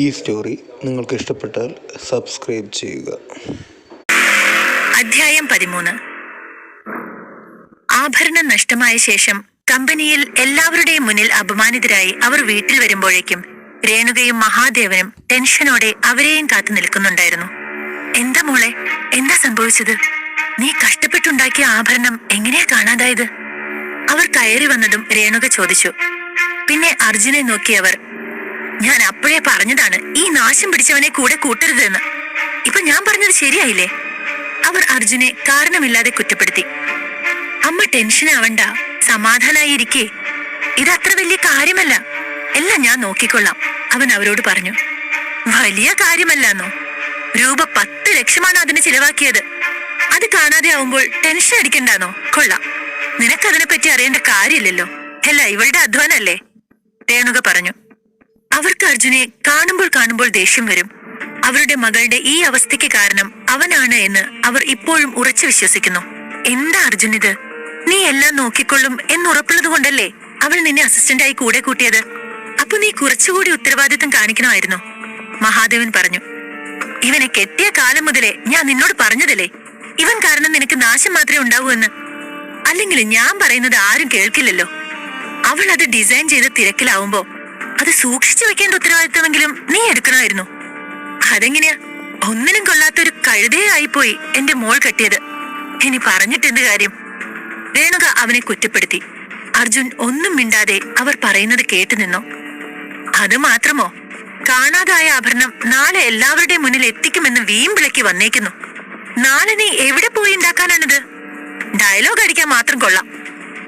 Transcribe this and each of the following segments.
ഈ സ്റ്റോറി നിങ്ങൾക്ക് ഇഷ്ടപ്പെട്ടാൽ സബ്സ്ക്രൈബ് ചെയ്യുക. അധ്യായം പതിമൂന്ന്. ആഭരണം നഷ്ടമായ ശേഷം കമ്പനിയിൽ എല്ലാവരുടെയും മുന്നിൽ അപമാനിതരായി അവർ വീട്ടിൽ വരുമ്പോഴേക്കും രേണുകയും മഹാദേവനും ടെൻഷനോടെ അവരെയും കാത്തു നിൽക്കുന്നുണ്ടായിരുന്നു. എന്താ മോളെ? എന്താ സംഭവിച്ചത്? നീ കഷ്ടപ്പെട്ടുണ്ടാക്കിയ ആഭരണം എങ്ങനെയാ കാണാതായത്? അവർ കയറി വന്നതും രേണുക ചോദിച്ചു. പിന്നെ അർജുനെ നോക്കിയവർ ഞാൻ അപ്പോഴേ പറഞ്ഞതാണ് ഈ നാശം പിടിച്ചവനെ കൂടെ കൂട്ടരുതെന്ന്. ഇപ്പൊ ഞാൻ പറഞ്ഞത് ശരിയായില്ലേ? അവർ അർജുനെ കാരണമില്ലാതെ കുറ്റപ്പെടുത്തി. അമ്മ ടെൻഷൻ ആവണ്ട സമാധാനായിരിക്കേ. ഇത് അത്ര വലിയ കാര്യമല്ല. എല്ലാം ഞാൻ നോക്കിക്കൊള്ളാം അവൻ അവരോട് പറഞ്ഞു. വലിയ കാര്യമല്ലെന്നോ? രൂപ പത്ത് ലക്ഷമാണ് അതിന് ചിലവാക്കിയത്. അത് കാണാതെ ആവുമ്പോൾ ടെൻഷൻ അടിക്കണ്ടാന്നോ? കൊള്ളാം. നിനക്കതിനെപ്പറ്റി അറിയേണ്ട കാര്യമില്ലല്ലോ. അല്ല ഇവളുടെ അധ്വാനല്ലേ? രേണുക പറഞ്ഞു. അവർക്ക് അർജുനെ കാണുമ്പോൾ കാണുമ്പോൾ ദേഷ്യം വരും. അവരുടെ മകളുടെ ഈ അവസ്ഥയ്ക്ക് കാരണം അവനാണ് എന്ന് അവർ ഇപ്പോഴും ഉറച്ചു വിശ്വസിക്കുന്നു. എന്താ അർജുൻ ഇത്? നീ എല്ലാം നോക്കിക്കൊള്ളും എന്നുറപ്പുള്ളത് കൊണ്ടല്ലേ അവൾ നിന്നെ അസിസ്റ്റന്റായി കൂടെ കൂട്ടിയത്? അപ്പൊ നീ കുറച്ചുകൂടി ഉത്തരവാദിത്തം കാണിക്കണമായിരുന്നു. മഹാദേവൻ പറഞ്ഞു ഇവനെ കെട്ടിയ കാലം മുതലേ ഞാൻ നിന്നോട് പറഞ്ഞതല്ലേ? ഇവൻ കാരണം നിനക്ക് നാശം മാത്രമേ ഉണ്ടാവൂ എന്ന്. അല്ലെങ്കിൽ ഞാൻ പറയുന്നത് ആരും കേൾക്കില്ലല്ലോ. അവൾ അത് ഡിസൈൻ ചെയ്ത് തിരക്കിലാവുമ്പോ അത് സൂക്ഷിച്ചു വെക്കേണ്ട ഉത്തരവാദിത്തമെങ്കിലും നീ എടുക്കണമായിരുന്നു. അതെങ്ങനെയാ? ഒന്നിനും കൊള്ളാത്തൊരു കഴുതയായിപ്പോയി എന്റെ മോൾ കെട്ടിയത്. ഇനി പറഞ്ഞിട്ടെന്ത് കാര്യം? രേണുക അവനെ കുറ്റപ്പെടുത്തി. അർജുൻ ഒന്നും മിണ്ടാതെ അവർ പറയുന്നത് കേട്ടു നിന്നു. അത് മാത്രമോ? കാണാതായ ആഭരണം നാളെ എല്ലാവരുടെയും മുന്നിൽ എത്തിക്കുമെന്ന് വീമ്പിളക്കി വന്നേക്കുന്നു. നാളെ നീ എവിടെ പോയി ഉണ്ടാക്കാനാണിത്? ഡയലോഗ് അടിക്കാൻ മാത്രം കൊള്ളാം.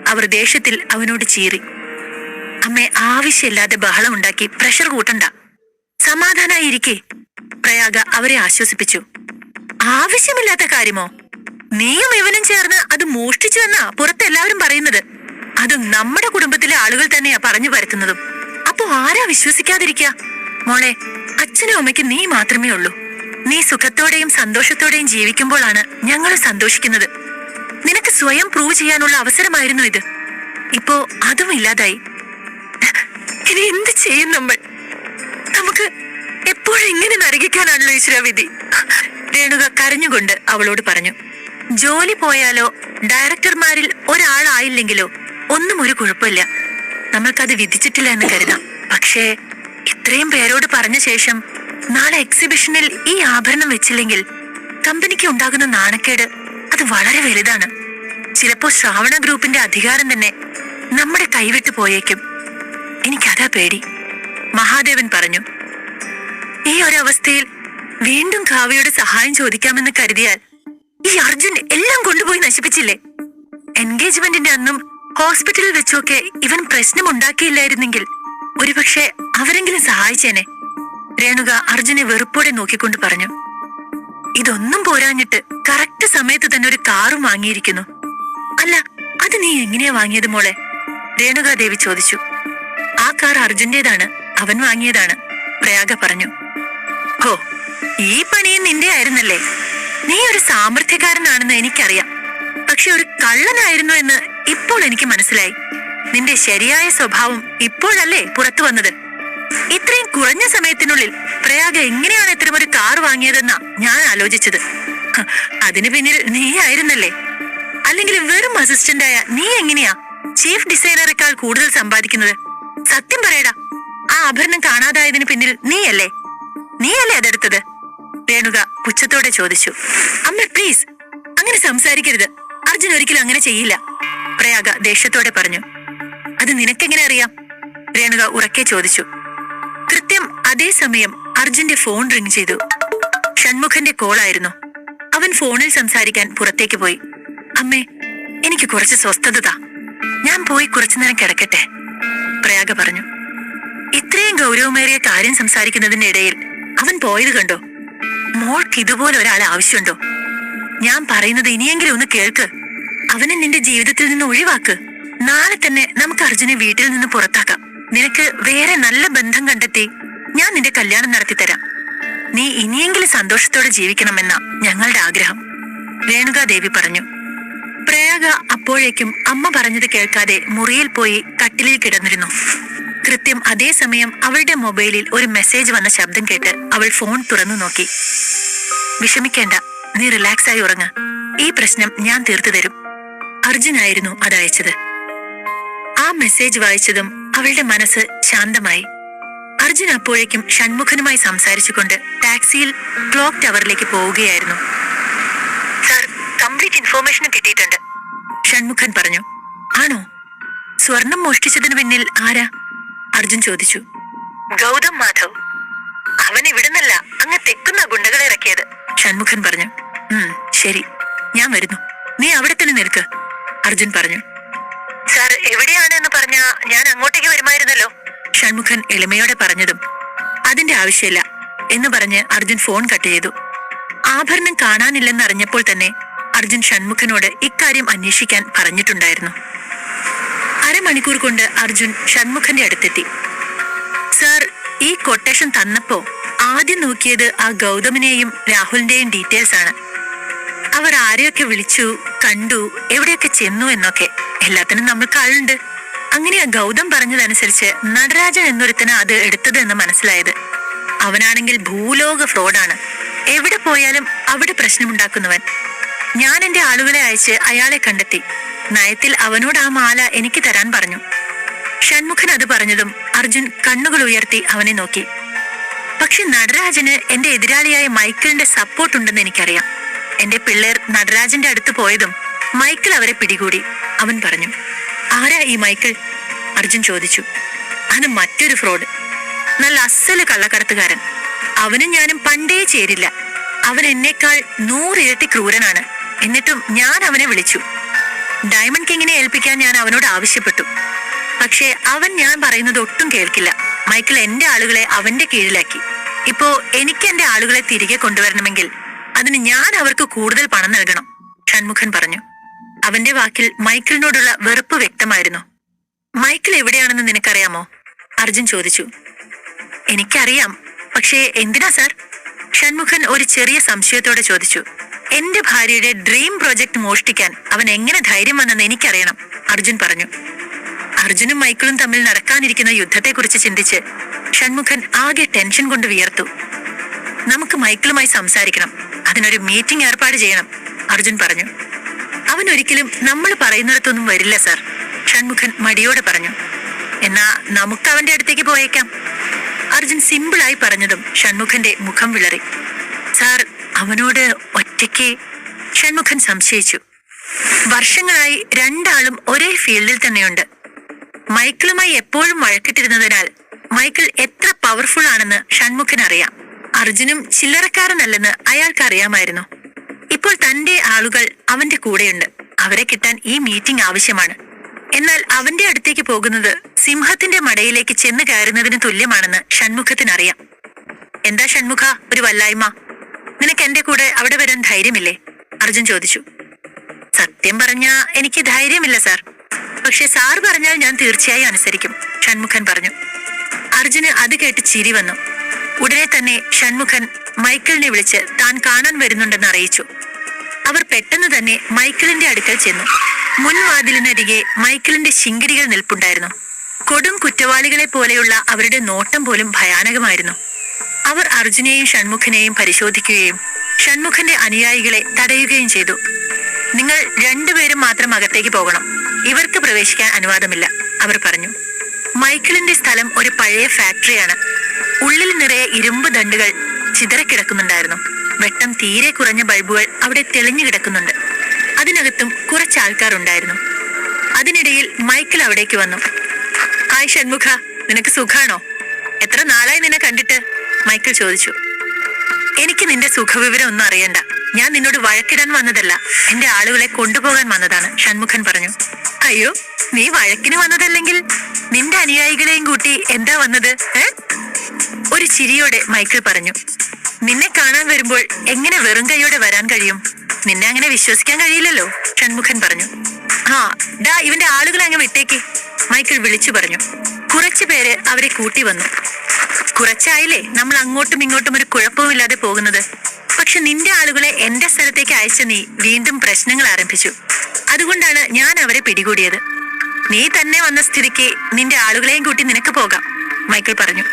അവർ ദേഷ്യത്തിൽ അവനോട് ചീറി. അമ്മേ ആവശ്യമില്ലാതെ ബഹളം ഉണ്ടാക്കി പ്രഷർ കൂട്ടണ്ട. സമാധാനായിരിക്കെ. പ്രയാഗ അവരെ ആശ്വസിപ്പിച്ചു. ആവശ്യമില്ലാത്ത കാര്യമോ? നീയും ഇവനും ചേർന്ന് അത് മോഷ്ടിച്ചു എന്നാ പുറത്ത് എല്ലാവരും പറയുന്നത്. അതും നമ്മുടെ കുടുംബത്തിലെ ആളുകൾ തന്നെയാ പറഞ്ഞു പരത്തുന്നതും. അപ്പോ ആരാ വിശ്വസിക്കാതിരിക്കുക മോളെ അച്ഛനും അമ്മയ്ക്ക് നീ മാത്രമേ ഉള്ളൂ. നീ സുഖത്തോടെയും സന്തോഷത്തോടെയും ജീവിക്കുമ്പോഴാണ് ഞങ്ങൾ സന്തോഷിക്കുന്നത്. നിനക്ക് സ്വയം പ്രൂവ് ചെയ്യാനുള്ള അവസരമായിരുന്നു ഇത്. ഇപ്പോ അതും ഇല്ലാതായി. ഇനി എന്ത് ചെയ്യും നമ്മൾ? നമുക്ക് എപ്പോഴും ഇങ്ങനെ നരകിക്കാനാണല്ലോ ഈശ്വര വിധി. രേണുക കരഞ്ഞുകൊണ്ട് അവളോട് പറഞ്ഞു ജോലി പോയാലോ? ഡയറക്ടർമാരിൽ ഒരാളായില്ലെങ്കിലോ? ഒന്നും ഒരു കുഴപ്പമില്ല. നമ്മൾക്കത് വിധിച്ചിട്ടില്ല എന്ന് കരുതാം. പക്ഷേ ഇത്രയും പേരോട് പറഞ്ഞ ശേഷം നാളെ എക്സിബിഷനിൽ ഈ ആഭരണം വെച്ചില്ലെങ്കിൽ കമ്പനിക്ക് ഉണ്ടാകുന്ന നാണക്കേട് അത് വളരെ വലുതാണ്. ചിലപ്പോ ശ്രാവണ ഗ്രൂപ്പിന്റെ അധികാരം തന്നെ നമ്മുടെ കൈവിട്ടു പോയേക്കും. എനിക്കതാ പേടി. മഹാദേവൻ പറഞ്ഞു ഈ ഒരവസ്ഥയിൽ വീണ്ടും കാവ്യയുടെ സഹായം ചോദിക്കാമെന്ന് കരുതിയാൽ ഈ അർജുൻ എല്ലാം കൊണ്ടുപോയി നശിപ്പിച്ചില്ലേ? എൻഗേജ്മെന്റിന്റെ അന്നും ഹോസ്പിറ്റലിൽ വെച്ചൊക്കെ ഇവൻ പ്രശ്നം ഉണ്ടാക്കിയില്ലായിരുന്നെങ്കിൽ ഒരുപക്ഷെ അവരെങ്കിലും സഹായിച്ചേനെ. രേണുക അർജുനെ വെറുപ്പോടെ നോക്കിക്കൊണ്ട് പറഞ്ഞു ഇതൊന്നും പോരാഞ്ഞിട്ട് കറക്റ്റ് സമയത്ത് തന്നെ ഒരു കാറും വാങ്ങിയിരിക്കുന്നു. അല്ല അത് നീ എങ്ങനെയാ വാങ്ങിയത് മോളെ? രേണുകാദേവി ചോദിച്ചു. ആ കാർ അർജുന്റേതാണ്. അവൻ വാങ്ങിയതാണ്. പ്രയാഗ പറഞ്ഞു. ഹോ ഈ പണിയും നിന്റെ ആയിരുന്നല്ലേ? നീ ഒരു സാമർഥ്യക്കാരനാണെന്ന് എനിക്കറിയാം. പക്ഷെ ഒരു കള്ളനായിരുന്നു എന്ന് ഇപ്പോൾ എനിക്ക് മനസ്സിലായി. നിന്റെ ശരിയായ സ്വഭാവം ഇപ്പോഴല്ലേ പുറത്തു വന്നത്? ഇത്രയും കുറഞ്ഞ സമയത്തിനുള്ളിൽ പ്രയാഗ എങ്ങനെയാണ് ഇത്തരമൊരു കാർ വാങ്ങിയതെന്നാ ഞാൻ ആലോചിച്ചത്. അതിനു പിന്നിൽ നീ ആയിരുന്നല്ലേ? അല്ലെങ്കിൽ വെറും അസിസ്റ്റന്റായ നീ എങ്ങനെയാ ചീഫ് ഡിസൈനറെക്കാൾ കൂടുതൽ സമ്പാദിക്കുന്നത്? സത്യം പറയടാ ആ ആഭരണം കാണാതായതിനു പിന്നിൽ നീയല്ലേ? നീയല്ലേ അതെടുത്തത്? രേണുക പുച്ഛത്തോടെ ചോദിച്ചു. അമ്മ പ്ലീസ് അങ്ങനെ സംസാരിക്കരുത്. അർജുൻ ഒരിക്കലും അങ്ങനെ ചെയ്യില്ല. പ്രയാഗ ദേഷ്യത്തോടെ പറഞ്ഞു. അത് നിനക്കെങ്ങനെ അറിയാം? രേണുക ഉറക്കെ ചോദിച്ചു. കൃത്യം അതേ സമയം അർജുന്റെ ഫോൺ റിംഗ് ചെയ്തു. ഷൺമുഖന്റെ കോളായിരുന്നു അവൻ ഫോണിൽ സംസാരിക്കാൻ പുറത്തേക്ക് പോയി. അമ്മേ എനിക്ക് കുറച്ച് സ്വസ്ഥതതാ. ഞാൻ പോയി കുറച്ചു നേരം കിടക്കട്ടെ? പ്രയാഗ പറഞ്ഞു ഇത്രയും ഗൗരവമേറിയ കാര്യം സംസാരിക്കുന്നതിന്റെ ഇടയിൽ അവൻ പോയത് കണ്ടോ? മോൾക്ക് ഇതുപോലെ ഒരാൾ ആവശ്യമുണ്ടോ? ഞാൻ പറയുന്നത് ഇനിയെങ്കിലും ഒന്ന് കേൾക്ക്. അവനെ നിന്റെ ജീവിതത്തിൽ നിന്ന് ഒഴിവാക്ക്. നാളെ തന്നെ നമുക്ക് അർജുനെ വീട്ടിൽ നിന്ന് പുറത്താക്കാം. നിനക്ക് വേറെ നല്ല ബന്ധം കണ്ടെത്തി ഞാൻ നിന്റെ കല്യാണം നടത്തി തരാം. നീ ഇനിയെങ്കിലും സന്തോഷത്തോടെ ജീവിക്കണമെന്ന ഞങ്ങളുടെ ആഗ്രഹം. രേണുകാദേവി പറഞ്ഞു പ്രയാഗ അപ്പോഴേക്കും അമ്മ പറഞ്ഞത് കേൾക്കാതെ മുറിയിൽ പോയി കട്ടിലിൽ കിടന്നിരുന്നു. കൃത്യം അതേസമയം അവളുടെ മൊബൈലിൽ ഒരു മെസ്സേജ് വന്ന ശബ്ദം കേട്ട് അവൾ ഫോൺ തുറന്നു നോക്കി. വിഷമിക്കേണ്ട നീ റിലാക്സ് ആയി ഉറങ്ങ. ഈ പ്രശ്നം ഞാൻ തീർത്തു തരും. അർജുനായിരുന്നു അത് അയച്ചത്. ആ മെസ്സേജ് വായിച്ചതും അവളുടെ മനസ്സ് ശാന്തമായി. അർജുൻ അപ്പോഴേക്കും ഷൺമുഖനുമായി സംസാരിച്ചുകൊണ്ട് ടാക്സിയിൽ ക്ലോക്ക് ടവറിലേക്ക് പോവുകയായിരുന്നു. കംപ്ലീറ്റ് ഇൻഫോർമേഷൻ കിട്ടിയിട്ടുണ്ട്. ഷൺമുഖൻ പറഞ്ഞു ആണോ? സ്വർണം മോഷ്ടിച്ചതിന് പിന്നിൽ ആരാ? അർജുൻ ചോദിച്ചു. ഗൗതം മാധവ്. അവൻ ഇവിടുന്നല്ല അങ്ങ് തെക്കുന്ന ഗുണ്ടകളെ ഇറക്കിയത്. ഷൺമുഖൻ പറഞ്ഞു ഉം ശരി ഞാൻ വരുന്നു. നീ അവിടെ തന്നെ നിൽക്ക്. അർജുൻ പറഞ്ഞു സാർ എവിടെയാണ് എന്ന് പറഞ്ഞ ഞാൻ അങ്ങോട്ടേക്ക് വരുമായിരുന്നല്ലോ. ഷൺമുഖൻ എളിമയോടെ പറഞ്ഞതും അതിന്റെ ആവശ്യമില്ല എന്ന് പറഞ്ഞ് അർജുൻ ഫോൺ കട്ട് ചെയ്തു. ആഭരണം കാണാനില്ലെന്ന് അറിഞ്ഞപ്പോൾ തന്നെ അർജുൻ ഷൺമുഖനോട് ഇക്കാര്യം അന്വേഷിക്കാൻ പറഞ്ഞിട്ടുണ്ടായിരുന്നു. അരമണിക്കൂർ കൊണ്ട് അർജുൻ ഷൺമുഖന്റെ അടുത്തെത്തി. സാർ ഈ കൊട്ടേഷൻ തന്നപ്പോ ആദ്യം നോക്കിയത് ആ ഗൗതമിനെയും രാഹുലിന്റെയും ഡീറ്റെയിൽസ് ആണ്. അവർ ആരെയൊക്കെ വിളിച്ചു കണ്ടു എവിടെയൊക്കെ ചെന്നു എന്നൊക്കെ. എല്ലാത്തിനും നമ്മൾക്ക് ആളുണ്ട്. അങ്ങനെ ആ ഗൗതം പറഞ്ഞതനുസരിച്ച് നടരാജൻ എന്നൊരുത്തന് അത് എടുത്തത് എന്ന് മനസ്സിലായത്. അവനാണെങ്കിൽ ഭൂലോക ഫ്രോഡാണ്. എവിടെ പോയാലും അവിടെ പ്രശ്നമുണ്ടാക്കുന്നവൻ. ഞാൻ എന്റെ ആളുകളെ അയച്ച് അയാളെ കണ്ടെത്തി. നയത്തിൽ അവനോട് ആ മാല എനിക്ക് തരാൻ പറഞ്ഞു. ഷൺമുഖൻ അത് പറഞ്ഞതും അർജുൻ കണ്ണുകൾ ഉയർത്തി അവനെ നോക്കി. പക്ഷെ നടരാജന് എന്റെ എതിരാളിയായ മൈക്കിളിന്റെ സപ്പോർട്ട് ഉണ്ടെന്ന് എനിക്കറിയാം. എന്റെ പിള്ളേർ നടരാജന്റെ അടുത്ത് പോയതും മൈക്കിൾ അവരെ പിടികൂടി. അവൻ പറഞ്ഞു ആരാ ഈ മൈക്കിൾ? അർജുൻ ചോദിച്ചു അത് മറ്റൊരു ഫ്രോഡ് നല്ല അസൽ കള്ളക്കടത്തുകാരൻ. അവനും ഞാനും പണ്ടേ ചേരില്ല. അവൻ എന്നേക്കാൾ നൂറിരട്ടി ക്രൂരനാണ്. എന്നിട്ടും ഞാൻ അവനെ വിളിച്ചു. ഡയമണ്ട് കിങ്ങിനെ ഏൽപ്പിക്കാൻ ഞാൻ അവനോട് ആവശ്യപ്പെട്ടു. പക്ഷേ അവൻ ഞാൻ പറയുന്നത് ഒട്ടും കേൾക്കില്ല. മൈക്കിൾ എന്റെ ആളുകളെ അവന്റെ കീഴിലാക്കി. ഇപ്പോ എനിക്ക് എന്റെ ആളുകളെ തിരികെ കൊണ്ടുവരണമെങ്കിൽ അതിന് ഞാൻ അവർക്ക് കൂടുതൽ പണം നൽകണം ഷൺമുഖൻ പറഞ്ഞു. അവന്റെ വാക്കിൽ മൈക്കിളിനോടുള്ള വെറുപ്പ് വ്യക്തമായിരുന്നു. മൈക്കിൾ എവിടെയാണെന്ന് നിനക്കറിയാമോ? അർജുൻ ചോദിച്ചു. എനിക്കറിയാം പക്ഷേ എന്തിനാ സാർ? ഷൺമുഖൻ ഒരു ചെറിയ സംശയത്തോടെ ചോദിച്ചു. എന്റെ ഭാര്യയുടെ ഡ്രീം പ്രൊജക്ട് മോഷ്ടിക്കാൻ അവൻ എങ്ങനെ ധൈര്യം വന്നെന്ന് എനിക്കറിയണം അർജുൻ പറഞ്ഞു. അർജുനും മൈക്കിളും തമ്മിൽ നടക്കാനിരിക്കുന്ന യുദ്ധത്തെക്കുറിച്ച് ചിന്തിച്ച് ഷൺമുഖൻ ആകെ ടെൻഷൻ കൊണ്ട് വിയർത്തു. നമുക്ക് മൈക്കിളുമായി സംസാരിക്കണം അതിനൊരു മീറ്റിംഗ് ഏർപ്പാട് ചെയ്യണം അർജുൻ പറഞ്ഞു. അവൻ ഒരിക്കലും നമ്മൾ പറയുന്നിടത്തൊന്നും വരില്ല സർ ഷൺമുഖൻ മടിയോടെ പറഞ്ഞു. എന്നാ നമുക്ക് അവന്റെ അടുത്തേക്ക് പോയേക്കാം. അർജുൻ സിമ്പിളായി പറഞ്ഞതും ഷൺമുഖന്റെ മുഖം വിളറി. സാർ അവനോട് ഒറ്റയ്ക്ക് ഷൺമുഖൻ സംശയിച്ചു. വർഷങ്ങളായി രണ്ടാളും ഒരേ ഫീൽഡിൽ തന്നെയുണ്ട്. മൈക്കിളുമായി എപ്പോഴും വഴക്കിട്ടിരുന്നതിനാൽ മൈക്കിൾ എത്ര പവർഫുൾ ആണെന്ന് ഷൺമുഖൻ അറിയാം. അർജുനും ചില്ലറക്കാരനല്ലെന്ന് അയാൾക്ക് അറിയാമായിരുന്നു. ഇപ്പോൾ തന്റെ ആളുകൾ അവന്റെ കൂടെയുണ്ട്. അവരെ കിട്ടാൻ ഈ മീറ്റിംഗ് ആവശ്യമാണ്. എന്നാൽ അവന്റെ അടുത്തേക്ക് പോകുന്നത് സിംഹത്തിന്റെ മടയിലേക്ക് ചെന്ന് കയറുന്നതിന് തുല്യമാണെന്ന് ഷൺമുഖത്തിനറിയാം. എന്താ ഷൺമുഖ ഒരു വല്ലായ്മ? നിനക്ക് എന്റെ കൂടെ അവിടെ വരാൻ ധൈര്യമില്ലേ? അർജുൻ ചോദിച്ചു. സത്യം പറഞ്ഞ എനിക്ക് ധൈര്യമില്ല സാർ. പക്ഷെ സാർ പറഞ്ഞാൽ ഞാൻ തീർച്ചയായും അനുസരിക്കും ഷൺമുഖൻ പറഞ്ഞു. അർജുന് അത് കേട്ട് ചിരി വന്നു. ഉടനെ തന്നെ ഷൺമുഖൻ മൈക്കിളിനെ വിളിച്ച് താൻ കാണാൻ വരുന്നുണ്ടെന്ന് അറിയിച്ചു. അവർ പെട്ടെന്ന് തന്നെ മൈക്കിളിന്റെ അടുക്കൽ ചെന്നു. മുൻവാതിലിനരികെ മൈക്കിളിന്റെ ശിങ്കിരികൾ നിൽപ്പുണ്ടായിരുന്നു. കൊടും കുറ്റവാളികളെ പോലെയുള്ള അവരുടെ നോട്ടം പോലും ഭയാനകമായിരുന്നു. അവർ അർജുനെയും ഷൺമുഖനെയും പരിശോധിക്കുകയും ഷൺമുഖന്റെ അനുയായികളെ തടയുകയും ചെയ്തു. നിങ്ങൾ രണ്ടുപേരും മാത്രം അകത്തേക്ക് പോകണം. ഇവർക്ക് പ്രവേശിക്കാൻ അനുവാദമില്ല അവർ പറഞ്ഞു. മൈക്കിളിന്റെ സ്ഥലം ഒരു പഴയ ഫാക്ടറിയാണ്. ഉള്ളിൽ നിറയെ ഇരുമ്പ് ദണ്ടുകൾ ചിതറക്കിടക്കുന്നുണ്ടായിരുന്നു. വെട്ടം തീരെ കുറഞ്ഞ ബൾബുകൾ അവിടെ തെളിഞ്ഞു കിടക്കുന്നുണ്ട്. അതിനകത്തും കുറച്ച് ആൾക്കാർ ഉണ്ടായിരുന്നു അതിനിടയിൽ മൈക്കിൾ അവിടേക്ക് വന്നു. ഹായ് ഷൺമുഖ നിനക്ക് സുഖാണോ? എത്ര നാളായി നിന്നെ കണ്ടിട്ട്? മൈക്കിൾ ചോദിച്ചു. എനിക്ക് നിന്റെ സുഖവിവരം ഒന്നും അറിയണ്ട. ഞാൻ നിന്നോട് വഴക്കിടാൻ വന്നതല്ല. എന്റെ ആളുകളെ കൊണ്ടുപോകാൻ വന്നതാണ് ഷൺമുഖൻ പറഞ്ഞു. അയ്യോ നീ വഴക്കിന് വന്നതല്ലെങ്കിൽ? നിന്റെ അനുയായികളെയും കൂട്ടി എന്താ വന്നത് ഒരു ചിരിയോടെ മൈക്കിൾ പറഞ്ഞു. നിന്നെ കാണാൻ വരുമ്പോൾ എങ്ങനെ വെറും കൈയോടെ വരാൻ കഴിയും? നിന്നെ അങ്ങനെ വിശ്വസിക്കാൻ കഴിയില്ലല്ലോ ഷൺമുഖൻ പറഞ്ഞു. ആ ഡാ ഇവന്റെ ആളുകളെ അങ്ങ് വിട്ടേക്ക് മൈക്കിൾ വിളിച്ചു പറഞ്ഞു. കുറച്ചു പേര് അവരെ കൂട്ടി വന്നു. കുറച്ചായില്ലേ? നമ്മൾ അങ്ങോട്ടും ഇങ്ങോട്ടും ഒരു കുഴപ്പവുമില്ലാതെ പോകുന്നത്. പക്ഷെ നിന്റെ ആളുകളെ എന്റെ സ്ഥലത്തേക്ക് അയച്ച നീ വീണ്ടും പ്രശ്നങ്ങൾ ആരംഭിച്ചു. അതുകൊണ്ടാണ് ഞാൻ അവരെ പിടികൂടിയത്. നീ തന്നെ വന്ന സ്ഥിതിക്ക് നിന്റെ ആളുകളെയും കൂട്ടി നിനക്ക് പോകാം മൈക്കിൾ പറഞ്ഞു.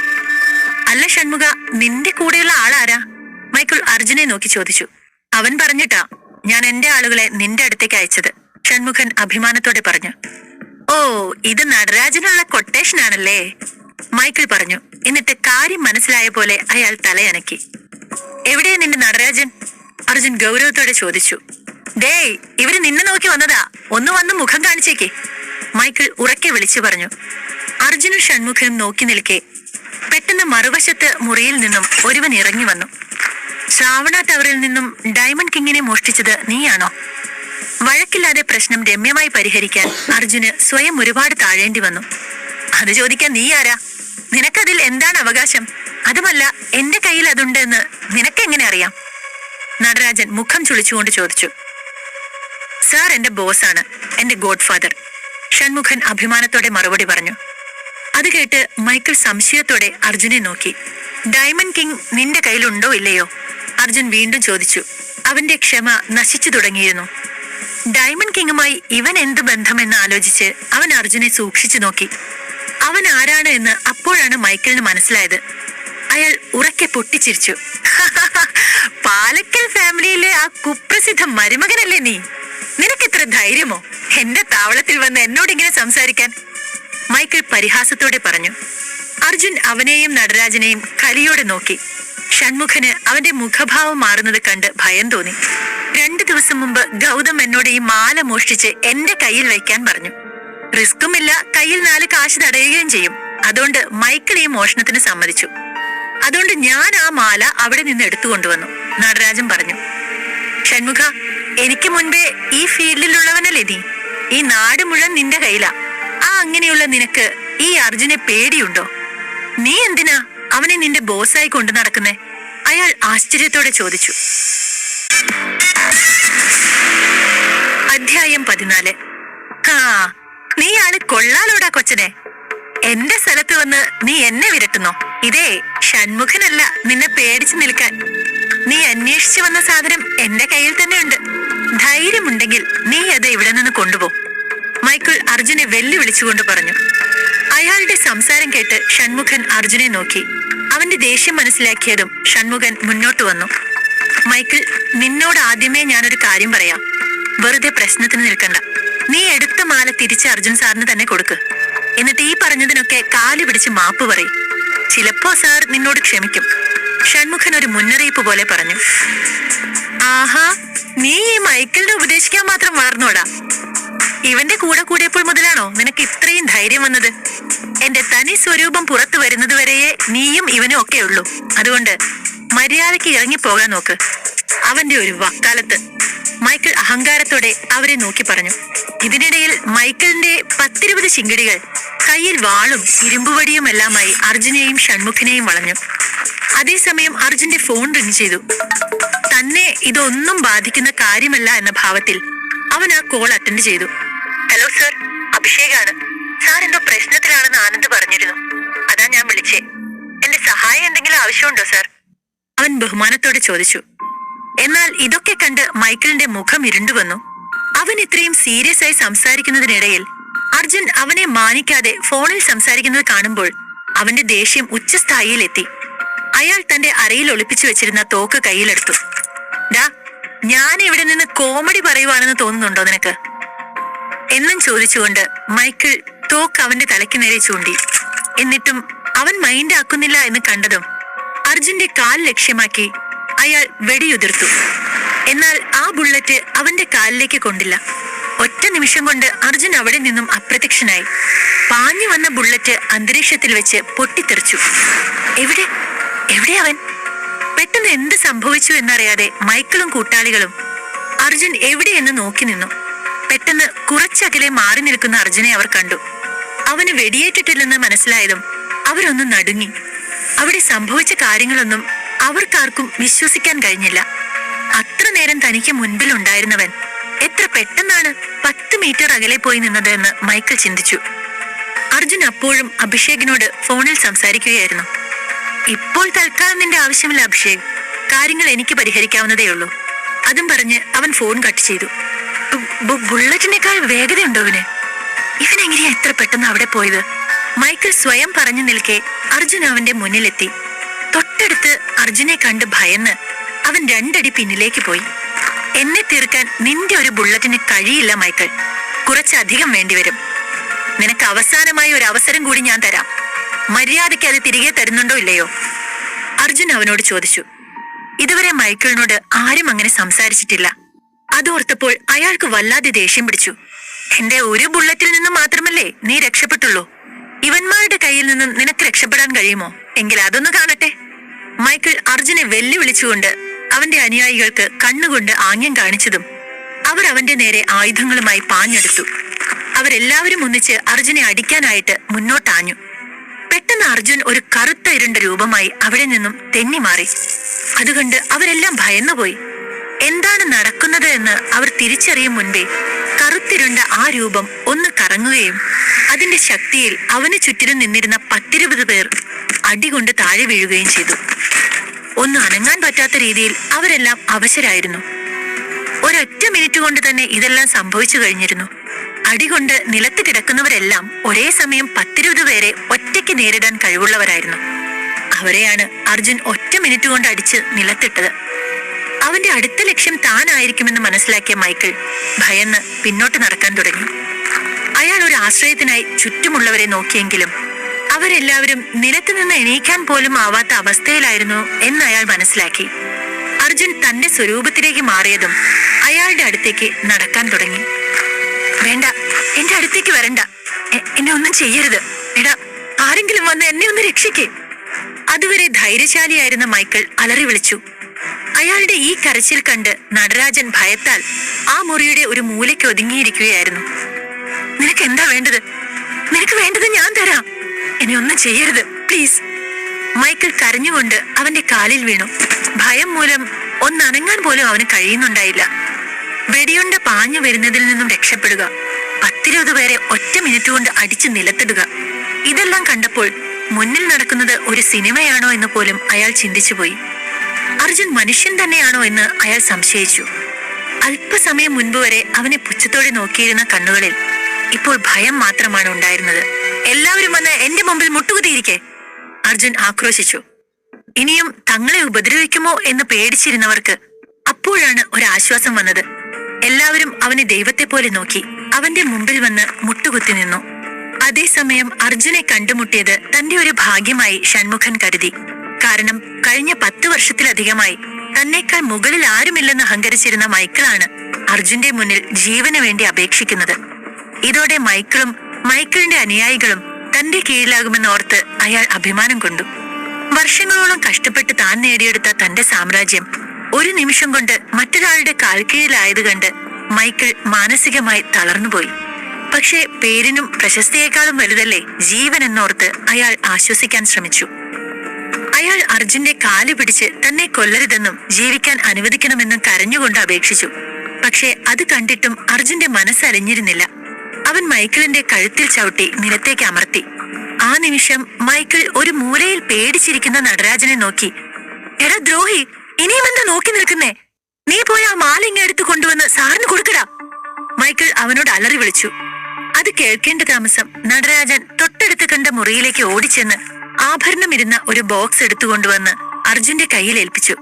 അല്ല ഷൺമുഖ നിന്റെ കൂടെയുള്ള ആളാരാ? മൈക്കിൾ അർജുനെ നോക്കി ചോദിച്ചു. അവൻ പറഞ്ഞിട്ടാ ഞാൻ എന്റെ ആളുകളെ നിന്റെ അടുത്തേക്ക് അയച്ചത് ഷൺമുഖൻ അഭിമാനത്തോടെ പറഞ്ഞു. ഓ ഇത് നടരാജനുള്ള കൊട്ടേഷൻ ആണല്ലേ? മൈക്കിൾ പറഞ്ഞു. എന്നിട്ട് കാര്യം മനസ്സിലായ പോലെ അയാൾ തലയനക്കി. എവിടെയാ നിന്റെ നടരാജൻ? അർജുൻ ഗൗരവത്തോടെ ചോദിച്ചു. ഡേയ് ഇവർ നിന്നെ നോക്കി വന്നതാ. ഒന്ന് വന്ന് മുഖം കാണിച്ചേക്ക്. മൈക്കിൾ ഉറക്കെ വിളിച്ചു പറഞ്ഞു. അർജുനും ഷൺമുഖനും നോക്കി നിൽക്കെ. പെട്ടെന്ന് മറുവശത്ത് മുറിയിൽ നിന്നും ഒരുവൻ ഇറങ്ങി വന്നു. ശ്രാവണ ടവറിൽ നിന്നും ഡയമണ്ട് കിങ്ങിനെ മോഷ്ടിച്ചത് നീയാണോ? വഴക്കില്ലാതെ പ്രശ്നം രമ്യമായി പരിഹരിക്കാൻ അർജുന് സ്വയം ഒരുപാട് താഴേണ്ടി വന്നു. അത് ചോദിക്കാൻ നീ ആരാ? നിനക്കതിൽ എന്താണ് അവകാശം? അതുമല്ല എന്റെ കയ്യിൽ അതുണ്ടെന്ന് നിനക്ക് നിനക്കെങ്ങനെ അറിയാം? നടരാജൻ മുഖം ചുളിച്ചുകൊണ്ട് ചോദിച്ചു. സാർ എന്റെ ബോസാണ് എന്റെ ഗോഡ് ഫാദർ ഷൺമുഖൻ അഭിമാനത്തോടെ മറുപടി പറഞ്ഞു. അത് കേട്ട് മൈക്കിൾ സംശയത്തോടെ അർജുനെ നോക്കി. ഡയമണ്ട് കിങ് നിന്റെ കയ്യിലുണ്ടോ ഇല്ലയോ? അർജുൻ വീണ്ടും ചോദിച്ചു. അവന്റെ ക്ഷമ നശിച്ചു തുടങ്ങിയിരുന്നു. ഡയമണ്ട് കിങ്ങുമായി ഇവൻ എന്ത് ബന്ധമെന്ന് ആലോചിച്ച് അവൻ അർജുനെ സൂക്ഷിച്ചു നോക്കി. അവൻ ആരാണ് എന്ന് അപ്പോഴാണ് മൈക്കിളിന് മനസ്സിലായത്. അയാൾ ഉറക്കെ പൊട്ടിച്ചിരിച്ചു. പാലക്കൽ ഫാമിലിയിലെ ആ കുപ്രസിദ്ധ മരുമകനല്ലേ നീ? നിനക്കെത്ര ധൈര്യമോ? എന്റെ താവളത്തിൽ വന്ന് എന്നോട് ഇങ്ങനെ സംസാരിക്കാൻ? മൈക്കിൾ പരിഹാസത്തോടെ പറഞ്ഞു. അർജുൻ അവനെയും നടരാജനെയും കലിയോടെ നോക്കി. ഷൺമുഖന് അവന്റെ മുഖഭാവം മാറുന്നത് കണ്ട് ഭയം തോന്നി. രണ്ടു ദിവസം മുമ്പ് ഗൗതം എന്നോട് ഈ മാല മോഷ്ടിച്ച് എന്റെ കയ്യിൽ വയ്ക്കാൻ പറഞ്ഞു. റിസ്ക്കുമില്ല കയ്യിൽ നാല് കാശ് തടയുകയും ചെയ്യും. അതുകൊണ്ട് മൈക്കിൾ ഈ മോഷണത്തിന് സമ്മതിച്ചു. അതുകൊണ്ട് ഞാൻ ആ മാല അവിടെ നിന്ന് എടുത്തു കൊണ്ടുവന്നു നടരാജൻ പറഞ്ഞു. ഷൺമുഖ എനിക്ക് മുൻപേ ഈ ഫീൽഡിലുള്ളവനല്ലേ നീ? ഈ നാട് മുഴുവൻ നിന്റെ കയ്യിലാ. ആ അങ്ങനെയുള്ള നിനക്ക് ഈ അർജുനെ പേടിയുണ്ടോ? നീ എന്തിനാ അവനെ നിന്റെ ബോസായി കൊണ്ടു നടക്കുന്നേ? അയാൾ ആശ്ചര്യത്തോടെ ചോദിച്ചു. അധ്യായം പതിനാല്. ആ നീ ആൾ കൊള്ളാലോടാ കൊച്ചനെ. എന്റെ സ്ഥലത്ത് വന്ന് നീ എന്നെ വിരട്ടുന്നോ? ഇതേ ഷൺമുഖനല്ല നിന്നെ പേടിച്ചു നിൽക്കാൻ. നീ അന്വേഷിച്ചു വന്ന സാധനം എന്റെ കയ്യിൽ തന്നെ ഉണ്ട് ധൈര്യമുണ്ടെങ്കിൽ നീ അത് ഇവിടെ നിന്ന് കൊണ്ടുപോ. മൈക്കിൾ അർജുനെ വെല്ലുവിളിച്ചുകൊണ്ട് പറഞ്ഞു. അയാളുടെ സംസാരം കേട്ട് ഷൺമുഖൻ അർജുനെ നോക്കി. അവന്റെ ദേഷ്യം മനസ്സിലാക്കിയതും ഷൺമുഖൻ മുന്നോട്ട് വന്നു. മൈക്കിൾ നിന്നോട് ആദ്യമേ ഞാനൊരു കാര്യം പറയാം. വെറുതെ പ്രശ്നത്തിന് നിൽക്കണ്ട. നീ എടുത്ത മാല തിരിച്ച് അർജുൻ സാറിന് തന്നെ കൊടുക്ക്. എന്നിട്ട് ഈ പറഞ്ഞതിനൊക്കെ കാൽ പിടിച്ച് മാപ്പ് പറയും. ചിലപ്പോ സാർ നിന്നോട് ക്ഷമിക്കും. ഷൺമുഖൻ ഒരു മുന്നറിയിപ്പ് പോലെ പറഞ്ഞു. ആഹാ നീ ഈ മൈക്കിളിനെ ഉപദേശിക്കാൻ മാത്രം വളർന്നോടാ ഇവന്റെ കൂടെ കൂടിയപ്പോൾ മുതലാണോ നിനക്ക് ഇത്രയും ധൈര്യം വന്നത്? എന്റെ തനി സ്വരൂപം പുറത്തു വരുന്നത് വരെയേ നീയും ഇവനും ഒക്കെ ഉള്ളൂ. അതുകൊണ്ട് മര്യാദയ്ക്ക് ഇറങ്ങിപ്പോകാൻ നോക്ക്. അവന്റെ ഒരു വക്കാലത്ത്. മൈക്കിൾ അഹങ്കാരത്തോടെ അവരെ നോക്കി പറഞ്ഞു. ഇതിനിടയിൽ മൈക്കിളിന്റെ പത്തിരുപത് ശിങ്കിടികൾ കയ്യിൽ വാളും ഇരുമ്പുവടിയും എല്ലാമായി അർജുനെയും ഷൺമുഖിനെയും വളഞ്ഞു. അതേസമയം അർജുന്റെ ഫോൺ റിങ് ചെയ്തു. തന്നെ ഇതൊന്നും ബാധിക്കുന്ന കാര്യമല്ല എന്ന ഭാവത്തിൽ അവൻ ആ കോൾ അറ്റൻഡ് ചെയ്തു. ഹലോ സർ അഭിഷേകാണ്. സാർ എന്തോ പ്രശ്നത്തിലാണെന്ന് ആനന്ദ് പറഞ്ഞിരുന്നു. അതാ ഞാൻ വിളിച്ചേ. എന്റെ സഹായം എന്തെങ്കിലും ആവശ്യമുണ്ടോ സർ അവൻ ബഹുമാനത്തോടെ ചോദിച്ചു. എന്നാൽ ഇതൊക്കെ കണ്ട് മൈക്കിളിന്റെ മുഖം ഇരുണ്ടുവന്നു അവൻ ഇത്രയും സീരിയസ് ആയി സംസാരിക്കുന്നതിനിടയിൽ അർജുൻ അവനെ മാനിക്കാതെ ഫോണിൽ സംസാരിക്കുന്നത് കാണുമ്പോൾ അവന്റെ ദേഷ്യം ഉച്ചസ്ഥായിയിലെത്തി. അയാൾ തന്റെ അരയിൽ ഒളിപ്പിച്ചു വെച്ചിരുന്ന തോക്ക് കയ്യിലെടുത്തു. ഡാ ഞാൻ ഇവിടെ നിന്ന് കോമഡി പറയുവാണെന്ന് തോന്നുന്നുണ്ടോ നിനക്ക്? എന്നും ചോദിച്ചുകൊണ്ട് മൈക്കിൾ തോക്ക് അവന്റെ തലയ്ക്ക് നേരെ ചൂണ്ടി. എന്നിട്ടും അവൻ മൈൻഡ് ആക്കുന്നില്ല എന്ന് കണ്ടതും അർജുന്റെ കാൽ ലക്ഷ്യമാക്കി അയാൾ വെടിയുതിർത്തു. എന്നാൽ ആ ബുള്ളറ്റ് അവന്റെ കാലിലേക്ക് കൊണ്ടില്ല. ഒറ്റ നിമിഷം കൊണ്ട് അർജുൻ അവിടെ നിന്നും അപ്രത്യക്ഷനായി. പാഞ്ഞു വന്ന ബുള്ളറ്റ് അന്തരീക്ഷത്തിൽ വെച്ച് പൊട്ടിത്തെറിച്ചു. എവിടെ? എവിടെ അവൻ? പെട്ടെന്ന് എന്ത് സംഭവിച്ചു എന്നറിയാതെ മൈക്കിളും കൂട്ടാളികളും അർജുൻ എവിടെയെന്ന് നോക്കി നിന്നു. പെട്ടെന്ന് കുറച്ചകലെ മാറി നിൽക്കുന്ന അർജുനെ അവർ കണ്ടു. അവന് വെടിയേറ്റിട്ടില്ലെന്ന് മനസ്സിലായതും അവരൊന്ന് നടുങ്ങി. അവിടെ സംഭവിച്ച കാര്യങ്ങളൊന്നും അവർക്കാർക്കും വിശ്വസിക്കാൻ കഴിഞ്ഞില്ല. അത്ര നേരം തനിക്ക് മുൻപിൽ ഉണ്ടായിരുന്നവൻ എത്ര പെട്ടെന്നാണ് പത്ത് മീറ്റർ അകലെ പോയി നിന്നത് എന്ന് മൈക്കിൾ ചിന്തിച്ചു. അർജുൻ അപ്പോഴും അഭിഷേകിനോട് ഫോണിൽ സംസാരിക്കുകയായിരുന്നു. ഇപ്പോൾ തൽക്കാലം നിന്റെ ആവശ്യമില്ല അഭിഷേക്. കാര്യങ്ങൾ എനിക്ക് പരിഹരിക്കാവുന്നതേ ഉള്ളൂ. അതും പറഞ്ഞ് അവൻ ഫോൺ കട്ട് ചെയ്തു. ബുള്ളറ്റിനേക്കാൾ വേഗതയുണ്ടോ അവന്? ഇവനെങ്ങനെയാ ഇത്ര പെട്ടെന്ന് അവിടെ പോയത്? മൈക്കിൾ സ്വയം പറഞ്ഞു നിൽക്കെ അർജുൻ അവന്റെ മുന്നിലെത്തി. തൊട്ടടുത്ത് അർജുനെ കണ്ട് ഭയന്ന് അവൻ രണ്ടടി പിന്നിലേക്ക് പോയി. എന്നെ തീർക്കാൻ നിന്റെ ഒരു ബുള്ളറ്റിന് കഴിയില്ല മൈക്കിൾ. കുറച്ചധികം വേണ്ടിവരും. നിനക്ക് അവസാനമായി ഒരു അവസരം കൂടി ഞാൻ തരാം. മര്യാദയ്ക്ക് അത് തിരികെ തരുന്നുണ്ടോ ഇല്ലയോ? അർജുൻ അവനോട് ചോദിച്ചു. ഇതുവരെ മൈക്കിളിനോട് ആരും അങ്ങനെ സംസാരിച്ചിട്ടില്ല. അതോർത്തപ്പോൾ അയാൾക്ക് വല്ലാതെ ദേഷ്യം പിടിച്ചു. എന്റെ ഒരു ബുള്ളറ്റിൽ നിന്ന് മാത്രമല്ലേ നീ രക്ഷപ്പെട്ടുള്ളൂ? ഇവന്മാരുടെ കയ്യിൽ നിന്നും നിനക്ക് രക്ഷപ്പെടാൻ കഴിയുമോ? എങ്കിൽ അതൊന്ന് കാണട്ടെ. മൈക്കിൾ അർജുനെ വെല്ലുവിളിച്ചുകൊണ്ട് അവന്റെ അനുയായികൾക്ക് കണ്ണുകൊണ്ട് ആംഗ്യം കാണിച്ചതും അവർ അവന്റെ നേരെ ആയുധങ്ങളുമായി പാഞ്ഞെടുത്തു. അവരെല്ലാവരും ഒന്നിച്ച് അർജുനെ അടിക്കാനായിട്ട് മുന്നോട്ടാഞ്ഞു. പെട്ടെന്ന് അർജുൻ ഒരു കറുത്ത ഇരുണ്ട രൂപമായി അവിടെ നിന്നും തെന്നി മാറി അതുകൊണ്ട് അവരെല്ലാം ഭയന്നുപോയി. എന്താണ് നടക്കുന്നത് എന്ന് അവർ തിരിച്ചറിയും മുൻപേ കറുത്തിരുണ്ട ആ രൂപം ഒന്ന് കറങ്ങുകയും അതിന്റെ ശക്തിയിൽ അവന് ചുറ്റിലും നിന്നിരുന്ന പത്തിരുപത് പേർ അടികൊണ്ട് താഴെ വീഴുകയും ചെയ്തു. ഒന്ന് അനങ്ങാൻ പറ്റാത്ത രീതിയിൽ അവരെല്ലാം അവശരായിരുന്നു. ഒരൊറ്റ മിനിറ്റ് കൊണ്ട് തന്നെ ഇതെല്ലാം സംഭവിച്ചു കഴിഞ്ഞിരുന്നു. അടികൊണ്ട് നിലത്ത് കിടക്കുന്നവരെല്ലാം ഒരേ സമയം പത്തിരുപത് പേരെ ഒറ്റയ്ക്ക് നേരിടാൻ കഴിവുള്ളവരായിരുന്നു. അവരെയാണ് അർജുൻ ഒറ്റ മിനിറ്റ് കൊണ്ട് അടിച്ച് നിലത്തിട്ടത്. അവന്റെ അടുത്ത ലക്ഷ്യം താനായിരിക്കുമെന്ന് മനസ്സിലാക്കിയ മൈക്കിൾ ഭയന്ന് പിന്നോട്ട് നടക്കാൻ തുടങ്ങി. അയാൾ ഒരു ആശ്രയത്തിനായി ചുറ്റുമുള്ളവരെ നോക്കിയെങ്കിലും അവരെല്ലാവരും നിലത്ത് നിന്ന് എണീക്കാൻ പോലും ആവാത്ത അവസ്ഥയിലായിരുന്നു എന്ന് അയാൾ മനസ്സിലാക്കി. അർജുൻ തന്റെ സ്വരൂപത്തിലേക്ക് മാറിയതും അയാളുടെ അടുത്തേക്ക് നടക്കാൻ തുടങ്ങി. വേണ്ട എന്റെ അടുത്തേക്ക് വരണ്ട. എന്നെ ഒന്നും ചെയ്യരുത്. എടാ ആരെങ്കിലും വന്ന് എന്നെ ഒന്ന് രക്ഷിക്കേ. അതുവരെ ധൈര്യശാലിയായിരുന്ന മൈക്കിൾ അലറി വിളിച്ചു. അയാളുടെ ഈ കരച്ചിൽ കണ്ട് നടരാജൻ ഭയത്താൽ ആ മുറിയുടെ ഒരു മൂലയ്ക്ക് ഒതുങ്ങിയിരിക്കുകയായിരുന്നു. നിനക്ക് എന്താ വേണ്ടത്? നിനക്ക് വേണ്ടത് ഞാൻ തരാം. എന്നെ ഒന്നും ചെയ്യരുത് പ്ലീസ്. മൈക്കിൾ കരഞ്ഞുകൊണ്ട് അവന്റെ കാലിൽ വീണു. ഭയം മൂലം ഒന്നനങ്ങാൻ പോലും അവന് കഴിയുന്നുണ്ടായില്ല. വെടിയുണ്ട പാഞ്ഞു വരുന്നതിൽ നിന്നും രക്ഷപ്പെടുക. പത്തിരുപത് പേരെ ഒറ്റ മിനിറ്റ് കൊണ്ട് അടിച്ച് നിലത്തിടുക. ഇതെല്ലാം കണ്ടപ്പോൾ മുന്നിൽ നടക്കുന്നത് ഒരു സിനിമയാണോ എന്ന് പോലും അയാൾ ചിന്തിച്ചുപോയി. അർജുൻ മനുഷ്യൻ തന്നെയാണോ എന്ന് അയാൾ സംശയിച്ചു. അല്പസമയം മുൻപ് വരെ അവനെ പുച്ഛത്തോടെ നോക്കിയിരുന്ന കണ്ണുകളിൽ ഇപ്പോൾ ഭയം മാത്രമാണ് ഉണ്ടായിരുന്നത്. എല്ലാവരും വന്ന് എന്റെ മുമ്പിൽ മുട്ടുകുത്തിയിരിക്കെ. അർജുൻ ആക്രോശിച്ചു. ഇനിയും തങ്ങളെ ഉപദ്രവിക്കുമോ എന്ന് പേടിച്ചിരുന്നവർക്ക് അപ്പോഴാണ് ഒരു ആശ്വാസം വന്നത്. എല്ലാവരും അവനെ ദൈവത്തെ പോലെ നോക്കി. അവന്റെ മുമ്പിൽ വന്ന് മുട്ടുകുത്തി നിന്നു. അതേസമയം അർജുനെ കണ്ടുമുട്ടിയത് തന്റെ ഒരു ഭാഗ്യമായി ഷൺമുഖൻ കരുതി. കാരണം കഴിഞ്ഞ പത്ത് വർഷത്തിലധികമായി തന്നേക്കാൾ മുകളിൽ ആരുമില്ലെന്ന് അഹങ്കരിച്ചിരുന്ന മൈക്കിളാണ് അർജുന്റെ മുന്നിൽ ജീവന് വേണ്ടി അപേക്ഷിക്കുന്നത്. ഇതോടെ മൈക്കിളും മൈക്കിളിന്റെ അനുയായികളും തന്റെ കീഴിലാകുമെന്ന് ഓർത്ത് അയാൾ അഭിമാനം കൊണ്ടു. വർഷങ്ങളോളം കഷ്ടപ്പെട്ട് താൻ നേടിയെടുത്ത തന്റെ സാമ്രാജ്യം ഒരു നിമിഷം കൊണ്ട് മറ്റൊരാളുടെ കാൽക്കീഴിലായത് കണ്ട് മൈക്കിൾ മാനസികമായി തളർന്നുപോയി. പക്ഷേ പേരിനും പ്രശസ്തിയേക്കാളും വലുതല്ലേ ജീവൻ എന്നോർത്ത് അയാൾ ആശ്വസിക്കാൻ ശ്രമിച്ചു. അയാൾ അർജുന്റെ കാൽ പിടിച്ച് തന്നെ കൊല്ലരുതെന്നും ജീവിക്കാൻ അനുവദിക്കണമെന്നും കരഞ്ഞുകൊണ്ട് അപേക്ഷിച്ചു. പക്ഷേ അത് കണ്ടിട്ടും അർജുന്റെ മനസ്സലിഞ്ഞിരുന്നില്ല. അവൻ മൈക്കിളിന്റെ കഴുത്തിൽ ചവിട്ടി നിലത്തേക്ക് അമർത്തി. ആ നിമിഷം മൈക്കിൾ ഒരു മൂലയിൽ പേടിച്ചിരിക്കുന്ന നടരാജനെ നോക്കി. എടാ ദ്രോഹി ഇനിയും എന്താ നോക്കി നിൽക്കുന്നേ? നീ പോയി ആ മാല ഇങ്ങ് എടുത്തു കൊണ്ടുവന്ന് സാറിന് കൊടുക്കടാ. മൈക്കിൾ അവനോട് അലറി വിളിച്ചു. അത് കേൾക്കേണ്ട താമസം നടരാജൻ തൊട്ടടുത്ത് കണ്ട മുറിയിലേക്ക് ഓടിച്ചെന്ന് ആഭരണം ഇരുന്ന ഒരു ബോക്സ് എടുത്തുകൊണ്ടുവന്ന് അർജുന്റെ കയ്യിൽ ഏൽപ്പിച്ചു.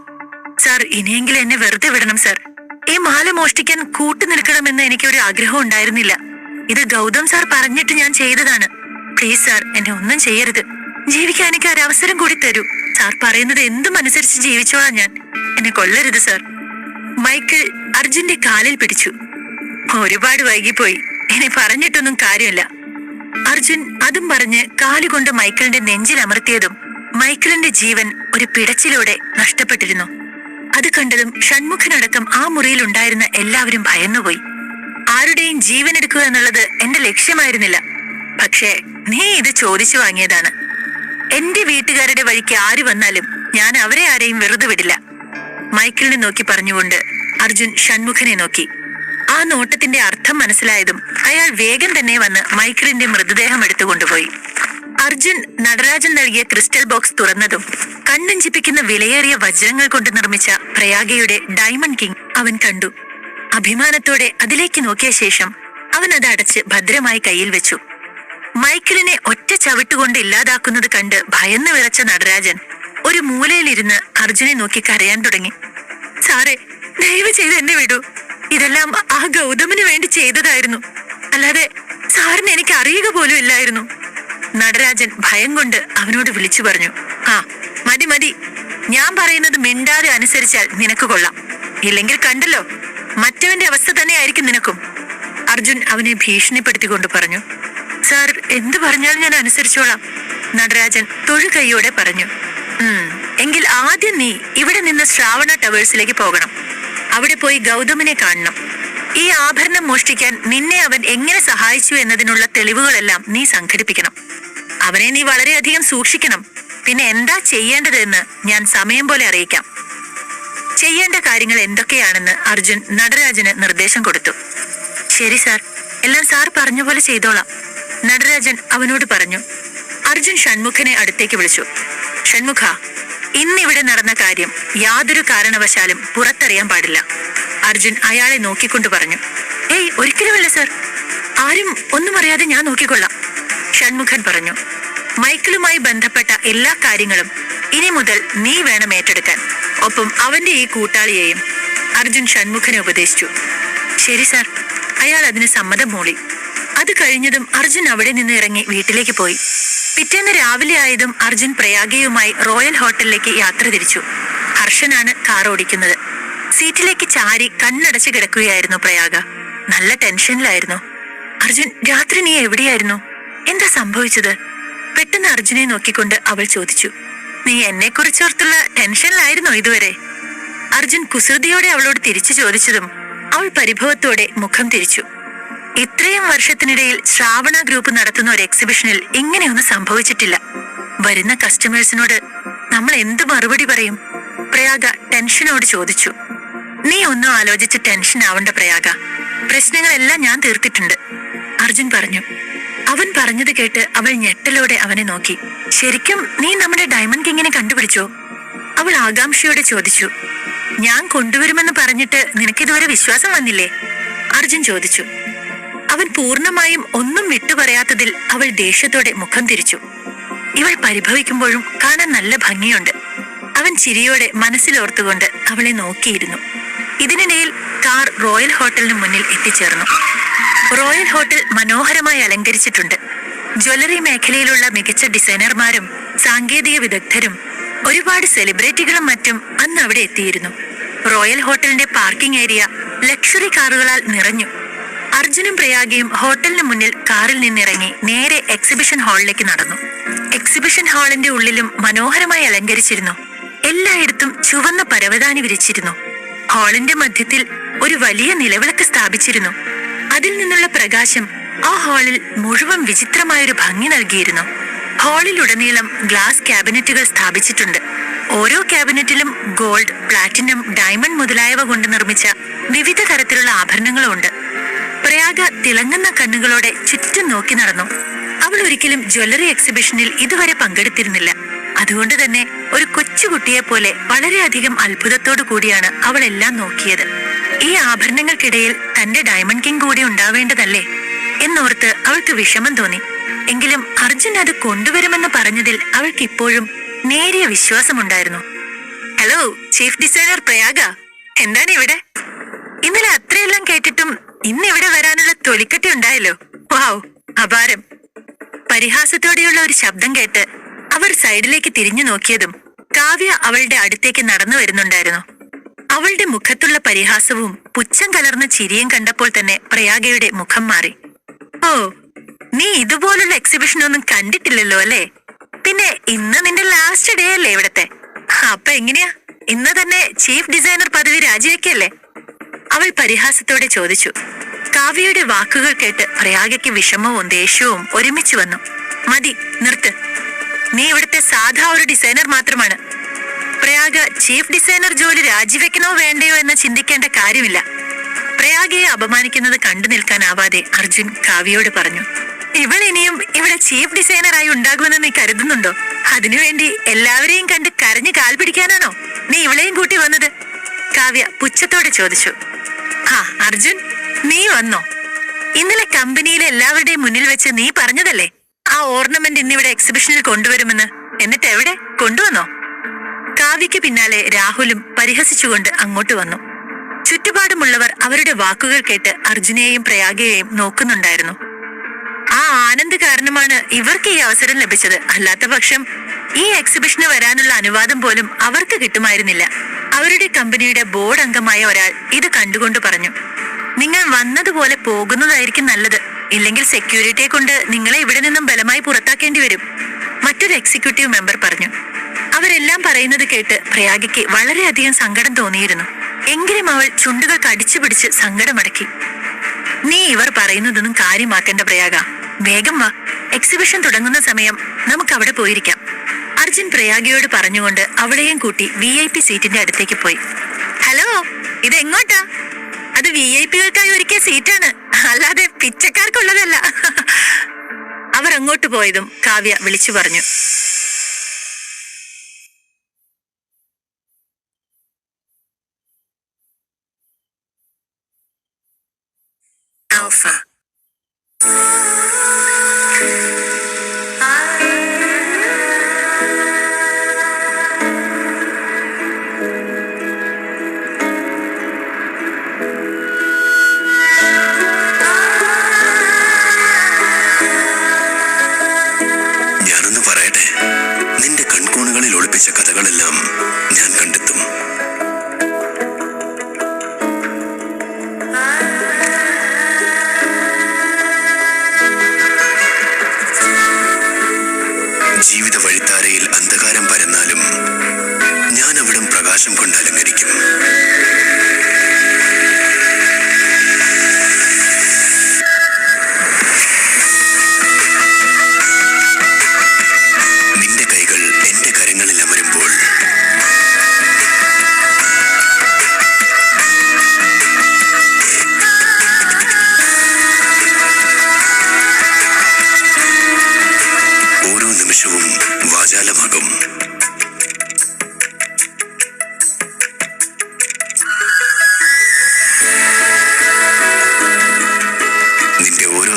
സാർ ഇനിയെങ്കിലും എന്നെ വെറുതെ വിടണം സാർ. ഈ മാല മോഷ്ടിക്കാൻ കൂട്ടു നിൽക്കണമെന്ന് എനിക്ക് ഒരു ആഗ്രഹം ഉണ്ടായിരുന്നില്ല. ഇത് ഗൗതം സാർ പറഞ്ഞിട്ട് ഞാൻ ചെയ്തതാണ്. പ്ലീസ് സാർ എന്നെ ഒന്നും ചെയ്യരുത്. ജീവിക്കാൻ എനിക്ക് ഒരവസരം കൂടി തരൂ. സാർ പറയുന്നത് എന്തും അനുസരിച്ച് ജീവിച്ചോളാം ഞാൻ. എന്നെ കൊല്ലരുത് സാർ. മൈക്കിൾ അർജുന്റെ കാലിൽ പിടിച്ചു. ഒരുപാട് വൈകിപ്പോയി. ഇനി പറഞ്ഞിട്ടൊന്നും കാര്യമില്ല. അർജുൻ അതും പറഞ്ഞ് കാലുകൊണ്ട് മൈക്കിളിന്റെ നെഞ്ചിൽ അമർത്തിയതും മൈക്കിളിന്റെ ജീവൻ ഒരു പിടച്ചിലൂടെ നഷ്ടപ്പെട്ടിരുന്നു. അത് കണ്ടതും ഷൺമുഖനടക്കം ആ മുറിയിൽ ഉണ്ടായിരുന്ന എല്ലാവരും ഭയന്നുപോയി. ആരുടെയും ജീവൻ എടുക്കുക എന്നുള്ളത് എന്റെ ലക്ഷ്യമായിരുന്നില്ല. പക്ഷേ നീ ഇത് ചോദിച്ചു വാങ്ങിയതാണ്. എന്റെ വീട്ടുകാരുടെ വഴിക്ക് ആര് വന്നാലും ഞാൻ അവരെ ആരെയും വെറുതെ വിടില്ല. മൈക്കിളിനെ നോക്കി പറഞ്ഞുകൊണ്ട് അർജുൻ ഷൺമുഖനെ നോക്കി. ആ നോട്ടത്തിന്റെ അർത്ഥം മനസ്സിലായതും അയാൾ വേഗം തന്നെ വന്ന് മൈക്കിളിന്റെ മൃതദേഹം എടുത്തു കൊണ്ടുപോയി അർജുൻ നടരാജൻ നൽകിയ ക്രിസ്റ്റൽ ബോക്സ് തുറന്നതും കണ്ണഞ്ചിപ്പിക്കുന്ന വിലയേറിയ വജ്രങ്ങൾ കൊണ്ട് നിർമ്മിച്ച പ്രയാഗയുടെ ഡയമണ്ട് കിങ് അവൻ കണ്ടു. അഭിമാനത്തോടെ അതിലേക്ക് നോക്കിയ ശേഷം അവൻ അത് അടച്ച് ഭദ്രമായി കയ്യിൽ വെച്ചു. മൈക്കിളിനെ ഒറ്റ ചവിട്ടുകൊണ്ട് ഇല്ലാതാക്കുന്നത് കണ്ട് ഭയന്ന് വിറച്ച നടരാജൻ ഒരു മൂലയിലിരുന്ന് അർജുനെ നോക്കി കരയാൻ തുടങ്ങി. സാറേ ദയവ് ചെയ്ത് എന്നെ വിടൂ. ഇതെല്ലാം ആ ഗൗതമിന് വേണ്ടി ചെയ്തതായിരുന്നു. അല്ലാതെ സാറിന് എനിക്ക് അറിയുക പോലും ഇല്ലായിരുന്നു. നടരാജൻ ഭയം കൊണ്ട് അവനോട് വിളിച്ചു പറഞ്ഞു. ആ മതി മതി. ഞാൻ പറയുന്നത് മിണ്ടാതെ അനുസരിച്ചാൽ നിനക്ക് കൊള്ളാം. ഇല്ലെങ്കിൽ കണ്ടല്ലോ മറ്റവന്റെ അവസ്ഥ തന്നെയായിരിക്കും നിനക്കും. അർജുൻ അവനെ ഭീഷണിപ്പെടുത്തിക്കൊണ്ട് പറഞ്ഞു. സാർ എന്ത് പറഞ്ഞാലും ഞാൻ അനുസരിച്ചോളാം നടരാജൻ തൊഴുകൈയോടെ പറഞ്ഞു. "ഉം, എങ്കിൽ ആദ്യം നീ ഇവിടെ നിന്ന് ശ്രാവണ ടവേഴ്സിലേക്ക് പോകണം. അവിടെ പോയി ഗൗതമിനെ കാണണം. ഈ ആഭരണം മോഷ്ടിക്കാൻ നിന്നെ അവൻ എങ്ങനെ സഹായിച്ചു എന്നതിനുള്ള തെളിവുകളെല്ലാം നീ സംഘടിപ്പിക്കണം. അവനെ നീ വളരെയധികം സൂക്ഷിക്കണം. പിന്നെ എന്താ ചെയ്യേണ്ടതെന്ന് ഞാൻ സമയം പോലെ അറിയിക്കാം. ചെയ്യേണ്ട കാര്യങ്ങൾ എന്തൊക്കെയാണെന്ന് അർജുൻ നടരാജന് നിർദ്ദേശം കൊടുത്തു. ശരി സാർ. എല്ലാം സാർ പറഞ്ഞ പോലെ ചെയ്തോളാം. നടരാജൻ അവനോട് പറഞ്ഞു. അർജുൻ ഷൺമുഖനെ അടുത്തേക്ക് വിളിച്ചു. ഷൺമുഖ ഇന്നിവിടെ നടന്ന കാര്യം യാതൊരു കാരണവശാലും പുറത്തറിയാൻ പാടില്ല. അർജുൻ അയാളെ നോക്കിക്കൊണ്ട് പറഞ്ഞു ഏയ് ഒരിക്കലുമല്ല സർ. ആരും ഒന്നും അറിയാതെ ഞാൻ നോക്കിക്കൊള്ളാം. ഷൺമുഖൻ പറഞ്ഞു മൈക്കിളുമായി ബന്ധപ്പെട്ട എല്ലാ കാര്യങ്ങളും ഇനി മുതൽ നീ വേണം ഏറ്റെടുക്കാൻ. ഒപ്പം അവന്റെ ഈ കൂട്ടാളിയെയും അർജുൻ ഷൺമുഖനെ ഉപദേശിച്ചു. ശരി സാർ അയാൾ അതിന് സമ്മതം മൂളി. അത് കഴിഞ്ഞതും അർജുൻ അവിടെ നിന്ന് ഇറങ്ങി വീട്ടിലേക്ക് പോയി. പിറ്റേന്ന് രാവിലെ ആയതും അർജുൻ പ്രയാഗയുമായി റോയൽ ഹോട്ടലിലേക്ക് യാത്ര തിരിച്ചു. ഹർഷനാണ് കാർ ഓടിക്കുന്നത്. സീറ്റിലേക്ക് ചാരി കണ്ണടച്ച് കിടക്കുകയായിരുന്നു പ്രയാഗ. നല്ല ടെൻഷനിലായിരുന്നു. അർജുൻ രാത്രി നീ എവിടെയായിരുന്നു? എന്താ സംഭവിച്ചത്? പെട്ടെന്ന് അർജുനെ നോക്കിക്കൊണ്ട് അവൾ ചോദിച്ചു. നീ എന്നെ കുറിച്ചോർത്തുള്ള ടെൻഷനിലായിരുന്നോ ഇതുവരെ? അർജുൻ കുസൃതിയോടെ അവളോട് തിരിച്ചു ചോദിച്ചതും അവൾ പരിഭവത്തോടെ മുഖം തിരിച്ചു. ഇത്രയും വർഷത്തിനിടയിൽ ശ്രാവണ ഗ്രൂപ്പ് നടത്തുന്ന ഒരു എക്സിബിഷനിൽ ഇങ്ങനെയൊന്നും സംഭവിച്ചിട്ടില്ല. വരുന്ന കസ്റ്റമേഴ്സിനോട് നമ്മൾ എന്ത് മറുപടി പറയും? പ്രയാഗ ടെൻഷനോട് ചോദിച്ചു. നീ ഒന്നും ആലോചിച്ച് ടെൻഷൻ ആവണ്ട പ്രയാഗ. പ്രശ്നങ്ങളെല്ലാം ഞാൻ തീർത്തിട്ടുണ്ട്. അർജുൻ പറഞ്ഞു. അവൻ പറഞ്ഞത് കേട്ട് അവൾ ഞെട്ടലോടെ അവനെ നോക്കി. ശരിക്കും നീ നമ്മുടെ ഡയമണ്ട് കിങ്ങിനെ കണ്ടുപിടിച്ചോ? അവൾ ആകാംക്ഷയോടെ ചോദിച്ചു. ഞാൻ കൊണ്ടുവരുമെന്ന് പറഞ്ഞിട്ട് നിനക്കിതുവരെ വിശ്വാസം വന്നില്ലേ? അർജുൻ ചോദിച്ചു. അവൻ പൂർണമായും ഒന്നും വിട്ടുപറയാത്തതിൽ അവൾ ദേഷ്യത്തോടെ മുഖം തിരിച്ചു. ഇവൾ പരിഭവിക്കുമ്പോഴും കാണാൻ നല്ല ഭംഗിയുണ്ട്. അവൻ ചിരിയോടെ മനസ്സിലോർത്തുകൊണ്ട് അവളെ നോക്കിയിരുന്നു. ഇതിനിടയിൽ കാർ റോയൽ ഹോട്ടലിന് മുന്നിൽ എത്തിച്ചേർന്നു. റോയൽ ഹോട്ടൽ മനോഹരമായി അലങ്കരിച്ചിട്ടുണ്ട്. ജ്വല്ലറി മേഖലയിലുള്ള മികച്ച ഡിസൈനർമാരും സാങ്കേതിക വിദഗ്ധരും ഒരുപാട് സെലിബ്രിറ്റികളും മറ്റും അന്ന് അവിടെ എത്തിയിരുന്നു. റോയൽ ഹോട്ടലിന്റെ പാർക്കിംഗ് ഏരിയ ലക്ഷറി കാറുകളാൽ നിറഞ്ഞു. അർജുനും പ്രയാഗയും ഹോട്ടലിന് മുന്നിൽ കാറിൽ നിന്നിറങ്ങി നേരെ എക്സിബിഷൻ ഹാളിലേക്ക് നടന്നു. എക്സിബിഷൻ ഹാളിന്റെ ഉള്ളിലും മനോഹരമായി അലങ്കരിച്ചിരുന്നു. എല്ലായിടത്തും ചുവന്ന പരവതാനി വിരിച്ചിരുന്നു. ഹാളിന്റെ മധ്യത്തിൽ ഒരു വലിയ നിലവിളക്ക് സ്ഥാപിച്ചിരുന്നു. അതിൽ നിന്നുള്ള പ്രകാശം ആ ഹാളിൽ മുഴുവൻ വിചിത്രമായൊരു ഭംഗി നൽകിയിരുന്നു. ഹാളിലുടനീളം ഗ്ലാസ് ക്യാബിനറ്റുകൾ സ്ഥാപിച്ചിട്ടുണ്ട്. ഓരോ ക്യാബിനറ്റിലും ഗോൾഡ് പ്ലാറ്റിനം ഡയമണ്ട് മുതലായവ കൊണ്ട് നിർമ്മിച്ച വിവിധ തരത്തിലുള്ള ആഭരണങ്ങളും ഉണ്ട് പ്രയാഗ തിളങ്ങുന്ന കണ്ണുകളോടെ ചുറ്റും നോക്കി നടന്നു. അവൾ ഒരിക്കലും ജ്വല്ലറി എക്സിബിഷനിൽ ഇതുവരെ പങ്കെടുത്തിരുന്നില്ല. അതുകൊണ്ട് തന്നെ ഒരു കൊച്ചുകുട്ടിയെ പോലെ വളരെയധികം അത്ഭുതത്തോടു കൂടിയാണ് അവൾ എല്ലാം നോക്കിയത്. ഈ ആഭരണങ്ങൾക്കിടയിൽ തന്റെ ഡയമണ്ട് കിങ് കൂടി ഉണ്ടാവേണ്ടതല്ലേ? എന്നോർത്ത് അവൾക്ക് വിഷമം തോന്നി. എങ്കിലും അർജുൻ അത് കൊണ്ടുവരുമെന്ന് പറഞ്ഞതിൽ അവൾക്ക് ഇപ്പോഴും നേരിയ വിശ്വാസമുണ്ടായിരുന്നു. ഹലോ ചീഫ് ഡിസൈനർ പ്രയാഗ എന്താണ് ഇവിടെ? ഇന്നലെ അത്രയെല്ലാം കേട്ടിട്ടും ഇന്ന് ഇവിടെ വരാനുള്ള തൊലിക്കട്ടി ഉണ്ടായല്ലോ. വാവ് അപാരം. പരിഹാസത്തോടെയുള്ള ഒരു ശബ്ദം കേട്ട് അവർ സൈഡിലേക്ക് തിരിഞ്ഞു നോക്കിയതും കാവ്യ അവളുടെ അടുത്തേക്ക് നടന്നു വരുന്നുണ്ടായിരുന്നു. അവളുടെ മുഖത്തുള്ള പരിഹാസവും പുച്ഛം കലർന്ന ചിരിയും കണ്ടപ്പോൾ തന്നെ പ്രയാഗയുടെ മുഖം മാറി. ഓ നീ ഇതുപോലുള്ള എക്സിബിഷൻ ഒന്നും കണ്ടിട്ടില്ലല്ലോ അല്ലേ? പിന്നെ ഇന്ന് നിന്റെ ലാസ്റ്റ് ഡേ അല്ലേ ഇവിടത്തെ? അപ്പൊ എങ്ങനെയാ? ഇന്ന് തന്നെ ചീഫ് ഡിസൈനർ പദവി രാജിവെക്കല്ലേ? അവൾ പരിഹാസത്തോടെ ചോദിച്ചു. കാവ്യയുടെ വാക്കുകൾ കേട്ട് പ്രയാഗയ്ക്ക് വിഷമവും ദേഷ്യവും ഒരുമിച്ച് വന്നു. മതി നിർത്ത്. നീ ഇവിടുത്തെ സാധാ ഒരു ഡിസൈനർ മാത്രമാണ്. പ്രയാഗ ചീഫ് ഡിസൈനർ ജോലി രാജിവെക്കണോ വേണ്ടയോ എന്ന് ചിന്തിക്കേണ്ട കാര്യമില്ല. പ്രയാഗയെ അപമാനിക്കുന്നത് കണ്ടു നിൽക്കാനാവാതെ അർജുൻ കാവ്യയോട് പറഞ്ഞു. ഇവൾ ഇനിയും ഇവിടെ ചീഫ് ഡിസൈനറായി ഉണ്ടാകുമെന്ന് നീ കരുതുന്നുണ്ടോ? അതിനുവേണ്ടി എല്ലാവരെയും കണ്ട് കരഞ്ഞു കാൽ പിടിക്കാനാണോ? നീ ഇവളെയും കൂട്ടി വന്നത്? കാവ്യ പുച്ഛത്തോടെ ചോദിച്ചു. ആ അർജുൻ നീ വന്നോ. ഇന്നലെ കമ്പനിയിലെ എല്ലാവരുടെയും മുന്നിൽ വെച്ച് നീ പറഞ്ഞതല്ലേ? ആ ഓർണമെന്റ് ഇന്നിവിടെ എക്സിബിഷനിൽ കൊണ്ടുവരുമെന്ന്. എന്നിട്ട് എവിടെ? കൊണ്ടുവന്നോ? കാവ്യയ്ക്ക് പിന്നാലെ രാഹുലും പരിഹസിച്ചുകൊണ്ട് അങ്ങോട്ട് വന്നു. ചുറ്റുപാടുമുള്ളവർ അവരുടെ വാക്കുകൾ കേട്ട് അർജുനെയും പ്രയാഗയെയും നോക്കുന്നുണ്ടായിരുന്നു. ആ ആനന്ദ് കാരണമാണ് ഇവർക്ക് ഈ അവസരം ലഭിച്ചത്. അല്ലാത്ത പക്ഷം ഈ എക്സിബിഷന് വരാനുള്ള അനുവാദം പോലും അവർക്ക് കിട്ടുമായിരുന്നില്ല. അവരുടെ കമ്പനിയുടെ ബോർഡ് അംഗമായ ഒരാൾ ഇത് കണ്ടുകൊണ്ട് പറഞ്ഞു. നിങ്ങൾ വന്നതുപോലെ പോകുന്നതായിരിക്കും നല്ലത്. ഇല്ലെങ്കിൽ സെക്യൂരിറ്റിയെ കൊണ്ട് നിങ്ങളെ ഇവിടെ നിന്നും ബലമായി പുറത്താക്കേണ്ടി വരും മറ്റൊരു എക്സിക്യൂട്ടീവ് മെമ്പർ പറഞ്ഞു. അവരെല്ലാം പറയുന്നത് കേട്ട് പ്രയാഗയ്ക്ക് വളരെയധികം സങ്കടം തോന്നിയിരുന്നു. എങ്കിലും അവൾ ചുണ്ടുകൾ കടിച്ചു പിടിച്ച് സങ്കടമടക്കി. നീ ഇവർ പറയുന്നതൊന്നും കാര്യമാക്കേണ്ട പ്രയാഗ. വേഗം വാ. എക്സിബിഷൻ തുടങ്ങുന്ന സമയം നമുക്ക് അവിടെ പോയിരിക്കാം. അർജുൻ പ്രയാഗിയോട് പറഞ്ഞുകൊണ്ട് അവളെയും കൂട്ടി വി ഐ പി സീറ്റിന്റെ അടുത്തേക്ക് പോയി. ഹലോ ഇത് എങ്ങോട്ടാ അത് വി ഐ പികൾക്കായി ഒരുക്കിയ സീറ്റാണ്. അല്ലാതെ പിച്ചക്കാർക്കുള്ളതല്ല. അവർ അങ്ങോട്ട് പോയതും കാവ്യ വിളിച്ചു പറഞ്ഞു. Alpha. ഒളിപ്പിച്ച കഥകളെല്ലാം ഞാൻ കണ്ടെത്തും. ജീവിത വഴിത്താരയിൽ അന്ധകാരം പരന്നാലും ഞാൻ അവിടം പ്രകാശം കൊണ്ട് അലങ്കരിക്കും.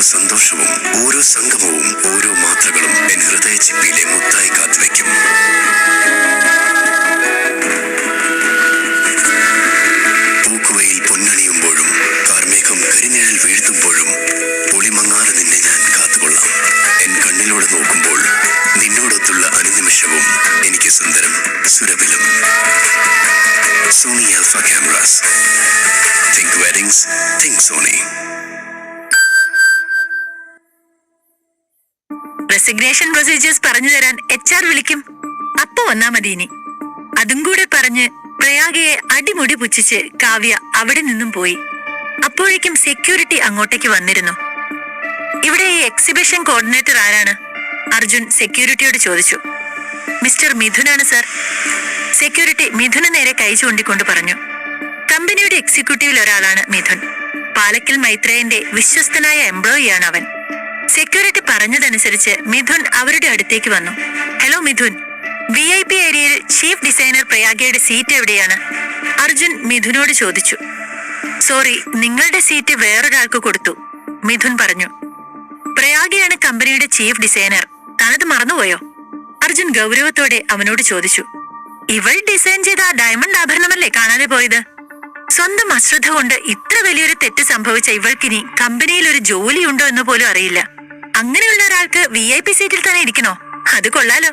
സന്തോഷവും ഓരോ സംഗമവും ഓരോ മാത്രകളും എൻ ഹൃദയ ചിപ്പിയിലെ മുത്തായി കാത്തുവെക്കും. പൂക്കുവയിൽ പൊന്നണിയുമ്പോഴും കാർമേഘം കരിനിഴൽ വീഴ്ത്തുമ്പോഴും പൊളിമങ്ങാതെ നിന്നെ ഞാൻ കാത്തുകൊള്ളാം. എൻ കണ്ണിലൂടെ നോക്കുമ്പോൾ നിന്നോടൊത്തുള്ള അനുനിമിഷവും എനിക്ക് സുന്ദരം സുരഭിലം. Sony Alpha cameras. Think weddings think Sony resignation procedures പറഞ്ഞു തരാൻ എച്ച് ആർ വിളിക്കും. അപ്പൊ വന്നാ മതി ഇനി. അതും കൂടെ പറഞ്ഞ് പ്രയാഗയെ അടിമുടി പുച്ഛിച്ച് കാവ്യ അവിടെ നിന്നും പോയി. അപ്പോഴേക്കും സെക്യൂരിറ്റി അങ്ങോട്ടേക്ക് വന്നിരുന്നു. ഇവിടെ ഈ എക്സിബിഷൻ കോർഡിനേറ്റർ ആരാണ്? അർജുൻ സെക്യൂരിറ്റിയോട് ചോദിച്ചു. മിസ്റ്റർ മിഥുനാണ് സർ സെക്യൂരിറ്റി മിഥുന് നേരെ കൈ ചൂണ്ടിക്കൊണ്ട് പറഞ്ഞു. കമ്പനിയുടെ എക്സിക്യൂട്ടീവിൽ ഒരാളാണ് മിഥുൻ. പാലക്കൽ മൈത്രേയന്റെ വിശ്വസ്തനായ എംപ്ലോയിയാണ് അവൻ. സെക്യൂരിറ്റി പറഞ്ഞതനുസരിച്ച് മിഥുൻ അവരുടെ അടുത്തേക്ക് വന്നു. Hello Mithun. V I P ഏരിയയിൽ ചീഫ് ഡിസൈനർ പ്രയാഗയുടെ സീറ്റ് എവിടെയാണ്? അർജുൻ മിഥുനോട് ചോദിച്ചു. സോറി നിങ്ങളുടെ സീറ്റ് വേറൊരാൾക്ക് കൊടുത്തു മിഥുൻ പറഞ്ഞു. പ്രയാഗയാണ് കമ്പനിയുടെ ചീഫ് ഡിസൈനർ താനത് മറന്നുപോയോ? അർജുൻ ഗൗരവത്തോടെ അവനോട് ചോദിച്ചു. ഇവൾ ഡിസൈൻ ചെയ്ത ആ ഡയമണ്ട് ആഭരണമല്ലേ കാണാതെ പോയത്? സ്വന്തം അശ്രദ്ധ കൊണ്ട് ഇത്ര വലിയൊരു തെറ്റ് സംഭവിച്ച ഇവൾക്കിനി കമ്പനിയിൽ ഒരു ജോലിയുണ്ടോ എന്ന് പോലും അറിയില്ല. അങ്ങനെയുള്ള ഒരാൾക്ക് വി ഐ പി സീറ്റിൽ തന്നെ ഇരിക്കണോ? അത് കൊള്ളാലോ.